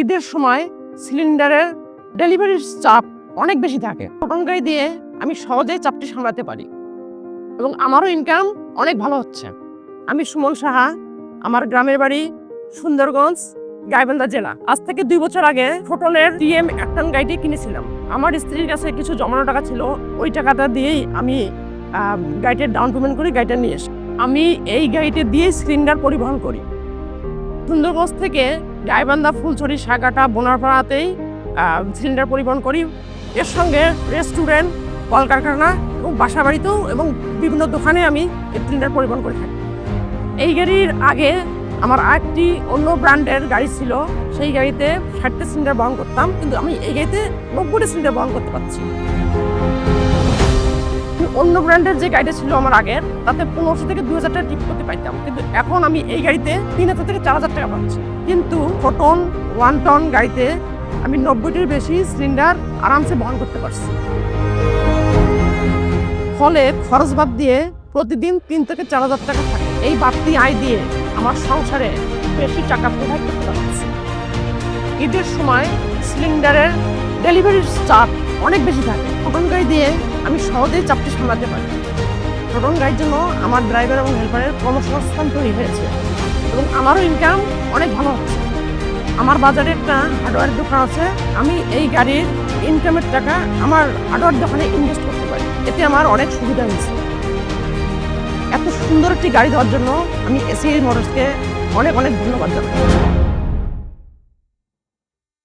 ঈদের সময় সিলিন্ডারের ডেলিভারির চাপ অনেক বেশি থাকে। টোটন গাড়ি দিয়ে আমি সহজেই চাপটি সামলাতে পারি এবং আমারও ইনকাম অনেক ভালো হচ্ছে। আমি সুমন সাহা আমার গ্রামের বাড়ি সুন্দরগঞ্জ গাইবান্ধা জেলা। আজ থেকে দুই বছর আগে ফোটনের টিএম একটান গাড়িটি কিনেছিলাম। আমার স্ত্রীর কাছে কিছু জমানো টাকা ছিল ওই টাকাটা দিয়েই আমি আহ, গাড়িটার ডাউন পেমেন্ট করে গাড়িটা নিয়ে এসি আমি এই গাড়িতে দিয়েই সিলিন্ডার পরিবহন করি। সুন্দরগঞ্জ থেকে গাইবান্ধা ফুলছড়ি সাগাটা বোনারপাড়াতেই সিলিন্ডার পরিবহন করি। এর সঙ্গে রেস্টুরেন্ট, কলকারখানা এবং বাসা বাড়িতেও এবং বিভিন্ন দোকানে আমি সিলিন্ডার পরিবহন করে থাকি। এই গাড়ির আগে আমার আরেকটি অন্য ব্র্যান্ডের গাড়ি ছিল, সেই গাড়িতে ষাটটা সিলিন্ডার বহন করতাম, কিন্তু আমি এই গাড়িতে নব্বইটা সিলিন্ডার বহন করতে পারছি অন্য ব্র্যান্ডের যে গাড়িটা ছিল আমার আগের, তাতে পনেরোশো থেকে দু হাজার টাকা টিপ করতে পাইতাম। কিন্তু এখন আমি এই গাড়িতে তিন হাজার থেকে চার হাজার টাকা পাচ্ছি। কিন্তু ফোটন ওয়ান টন গাড়িতে আমি নব্বইটির বেশি সিলিন্ডার আরামসে বহন করতে পারছি। ফলে খরচ বাদ দিয়ে প্রতিদিন তিন থেকে চার হাজার টাকা থাকে। এই বাড়তি আয় দিয়ে আমার সংসারে বেশি টাকা প্রভাব করতে পারছি। ঈদের সময় সিলিন্ডারের ডেলিভারির চাপ অনেক বেশি থাকে। টোটন গাড়ি দিয়ে আমি সহজেই চাপটি সামলাতে পারি। টোটন গাড়ির জন্য আমার ড্রাইভার এবং হেল্পারের কর্মসংস্থান তৈরি হয়েছে এবং আমারও ইনকাম অনেক ভালো হচ্ছে। আমার বাজারে একটা হার্ডওয়্যার দোকান আছে, আমি এই গাড়ির ইনকামের টাকা আমার হার্ডওয়্যার দোকানে ইনভেস্ট করতে পারি। এতে আমার অনেক সুবিধা হয়েছে। এত সুন্দর একটি গাড়ি দেওয়ার জন্য আমি এসিআই মোটরসকে অনেক অনেক ধন্যবাদ জানাই।